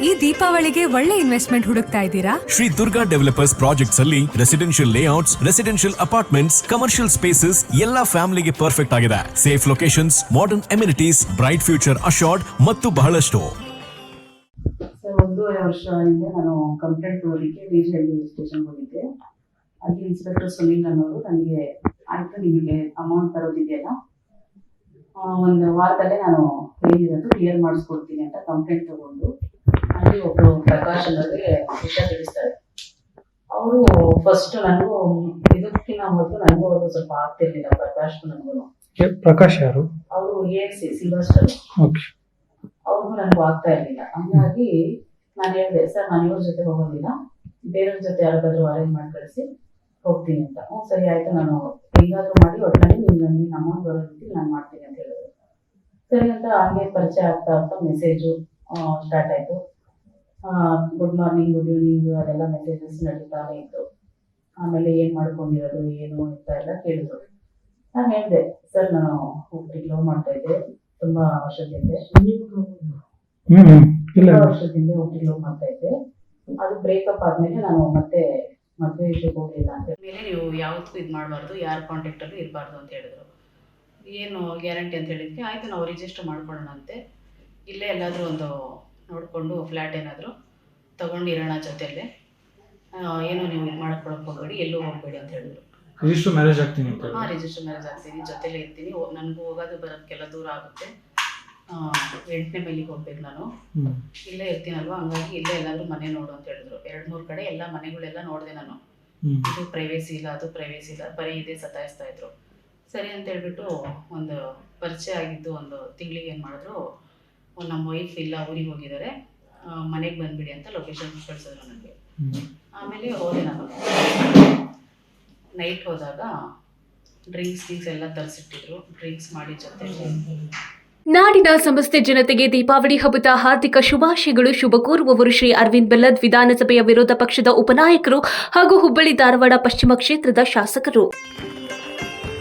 ಈ ದೀಪಾವಳಿಗೆ ಒಳ್ಳೆ ಇನ್ವೆಸ್ಟ್ಮೆಂಟ್ ಹುಡುಕ್ತಾ ಇದ್ದೀರಾ? ಶ್ರೀ ದುರ್ಗಾ ಡೆವಲಪರ್ಸ್ ಪ್ರಾಜೆಕ್ಟ್ಸ್ ಅಲ್ಲಿ residential layouts residential apartments commercial spaces ಎಲ್ಲಾ ಫ್ಯಾಮಿಲಿಗೆ ಪರ್ಫೆಕ್ಟ್ ಆಗಿದೆ. Safe locations modern amenities bright future assured ಮತ್ತು ಬಹಳಷ್ಟು. ಸರ್ ಒಂದೂವರೆ ವರ್ಷ ಹಿಂದೆ ನಾನು ಕಂಪ್ಲೇಂಟ್ ಕೊಡೋದಕ್ಕೆ ಹೋಗಿದ್ದೆ. ಅಲ್ಲಿ ಇನ್ಸ್ಪೆಕ್ಟರ್ ಸುನೀಲ್ ಅನ್ನೋರು ನನಗೆ ಆಯ್ತು ನಿಮಗೆ ಅಮೌಂಟ್ ತರೋದಿದೆಯಲ್ಲ ಆ, ಒಂದು ವಾರದಲ್ಲೇ ನಾನು ಏನಿರೋದು ಕ್ಲಿಯರ್ ಮಾಡಿಸ್ಕೊಡ್ತೀನಿ ಅಂತ ಕಂಪ್ಲೇಂಟ್ ತಗೊಂಡು. ಒಬ್ಬರು ಪ್ರಕಾಶ್ ಅನ್ನೋರಿಗೆ ವಿಷಯ ತಿಳಿಸ್ತಾರೆ. ಅವರು ಫಸ್ಟ್ ನನಗೂ ಇದಕ್ಕಿಂತ ಮೊದಲು ನನಗೂ ಅವರು ಸ್ವಲ್ಪ ಆಗ್ತಿರ್ಲಿಲ್ಲ ಪ್ರಕಾಶ್ ನನಗೂ ಪ್ರಕಾಶ್ ಯಾರು? ಅವರು ಎ ಸಿ ಸಿಲ್ವಸ್ಟರ್ ಓಕೆ. ಅವ್ರಿಗೂ ನನಗೂ ಆಗ್ತಾ ಇರ್ಲಿಲ್ಲ. ಹಂಗಾಗಿ ನಾನು ಹೇಳಿದೆ ಸರ್ ನಾನು ಇವ್ರ ಜೊತೆ ಹೋಗೋದಿಲ್ಲ. ಬೇರೆಯವ್ರ ಜೊತೆ ಯಾರಿಗಾದ್ರೂ ಅರೇಂಜ್ ಮಾಡಿ ಕಳಿಸಿ ಹೋಗ್ತೀನಿ ಅಂತ. ಹ್ಞೂ ಸರಿ ಆಯ್ತು ನಾನು ಹೆಂಗಾದ್ರೂ ಮಾಡಿ ಒಟ್ಟಿನಲ್ಲಿ ನಿಮ್ಗೆ ನೀನು ಅಮೌಂಟ್ ಬರೋ ರೀತಿ ನಾನು ಮಾಡ್ತೀನಿ ಅಂತ ಹೇಳಿದ್ರು. ಸರಿ ಅಂತ ಹಂಗೆ ಪರಿಚಯ ಆಗ್ತಾ ಆಗ್ತಾ ಮೆಸೇಜು ಸ್ಟಾರ್ಟ್ ಆಯಿತು. ಗುಡ್ ಮಾರ್ನಿಂಗ್ ಗುಡ್ ಈವ್ನಿಂಗ್ ಅದೆಲ್ಲ ಮೆಸೇಜಸ್ ನಡೀತಾನೆ ಇತ್ತು. ಆಮೇಲೆ ಏನು ಮಾಡ್ಕೊಂಡಿರೋದು ಏನು ಅಂತ ಎಲ್ಲ ಕೇಳಿದ್ರು. ನಾನು ಹೇಳಿದೆ ಸರ್ ನಾನು ಒಬ್ರಿಗೆ ಲವ್ ಮಾಡ್ತಾ ಇದ್ದೆ. ತುಂಬಾ ವರ್ಷದಿಂದ ಹ್ಮ್ ಹ್ಮ್. ಇಲ್ಲ ತುಂಬಾ ವರ್ಷದಿಂದ ಹೋಗಿ ಲವ್ ಮಾಡ್ತಾ ಇದ್ದೆ. ಅದು ಬ್ರೇಕಪ್ ಆದ್ಮೇಲೆ ನಾನು ಮತ್ತೆ ಮದುವೆ ವಿಷಯಕ್ಕೆ ಹೋಗ್ಲಿಲ್ಲ ಅಂತ ಮೇಲೆ ನೀವು ಯಾವತ್ತೂ ಇದು ಮಾಡಬಾರ್ದು ಯಾರ ಕಾಂಟ್ಯಾಕ್ಟಲ್ಲೂ ಇರಬಾರ್ದು ಅಂತ ಹೇಳಿದ್ರು. ಏನು ಗ್ಯಾರಂಟಿ ಅಂತ ಹೇಳಿದ್ವಿ ಆಯ್ತು ನಾವು ರಿಜಿಸ್ಟರ್ ಮಾಡ್ಕೊಳ್ಳೋಣ ಅಂತೆ ಇಲ್ಲೇ ಎಲ್ಲಾದರೂ ಒಂದು ನೋಡಿಕೊಂಡು ಫ್ಲ್ಯಾಟ್ ಏನಾದರೂ ತಗೊಂಡಿರೋಣ ಜೊತೆಯಲ್ಲೇ. ಆ, ಏನು ನೀವು ಇದು ಮಾಡ್ಕೊಳಕ್ಕೆ ಹೋಗಬೇಡಿ ಎಲ್ಲೂ ಹೋಗಬೇಡಿ ಅಂತ ಹೇಳಿದ್ರು. ರಿಜಿಸ್ಟರ್ ಮ್ಯಾರೇಜ್ ಆಗ್ತೀನಿ ಅಂತ ಹಾಂ ರಿಜಿಸ್ಟರ್ ಮ್ಯಾರೇಜ್ ಆಗ್ತೀನಿ ಜೊತೆಲೇ ಇರ್ತೀನಿ. ನನಗೂ ಹೋಗೋದು ಬರೋಕ್ಕೆಲ್ಲ ದೂರ ಆಗುತ್ತೆ. ಎಂಟನೇ ಮೈಲಿಗೆ ಹೋಗ್ಬೇಕು ನಾನು. ಇಲ್ಲೇ ಇರ್ತೀನಲ್ವ? ಹಂಗಾಗಿ ಇಲ್ಲೇ ಎಲ್ಲಾದ್ರೂ ಮನೆ ನೋಡು ಅಂತ ಹೇಳಿದ್ರು. ಎರಡು ಮೂರು ಕಡೆ ಎಲ್ಲ ಮನೆಗಳೆಲ್ಲ ನೋಡಿದೆ ನಾನು. ಇದು ಪ್ರೈವೇಸಿ ಇಲ್ಲ ಅದು ಪ್ರೈವೇಸಿ ಇಲ್ಲ ಬರೀ ಇದೇ ಸತಾಯಿಸ್ತಾ ಇದ್ರು. ಸರಿ ಅಂತ ಹೇಳ್ಬಿಟ್ಟು ಒಂದು ಪರಿಚಯ ಆಗಿದ್ದು ಒಂದು ತಿಂಗಳಿಗೆ ಏನು ಮಾಡಿದ್ರು ಒಂದು ನಮ್ಮ ವೈಫ್ ಇಲ್ಲ ಊರಿಗೆ ಹೋಗಿದ್ದಾರೆ. ಮನೆಗೆ ಬಂದ್ಬಿಡಿ ಅಂತ ಲೊಕೇಶನ್ ಕಳಿಸಿದ್ರು ನನಗೆ. ಆಮೇಲೆ ಹೋದೆ ನಾನು. ನೈಟ್ ಹೋದಾಗ ಡ್ರಿಂಕ್ಸ್ ಗಿಂಕ್ಸ್ ಎಲ್ಲ ತರಿಸಿಟ್ಟಿದ್ರು. ಡ್ರಿಂಕ್ಸ್ ಮಾಡಿ ಜೊತೆ ನಾಡಿನ ಸಮಸ್ತ ಜನತೆಗೆ ದೀಪಾವಳಿ ಹಬ್ಬದ ಹಾರ್ದಿಕ ಶುಭಾಶಯಗಳು. ಶುಭ ಕೋರುವವರು ಶ್ರೀ ಅರವಿಂದ್ ಬೆಲ್ಲದ್ ವಿಧಾನಸಭೆಯ ವಿರೋಧ ಪಕ್ಷದ ಉಪನಾಯಕರು ಹಾಗೂ ಹುಬ್ಬಳ್ಳಿ ಧಾರವಾಡ ಪಶ್ಚಿಮ ಕ್ಷೇತ್ರದ ಶಾಸಕರು.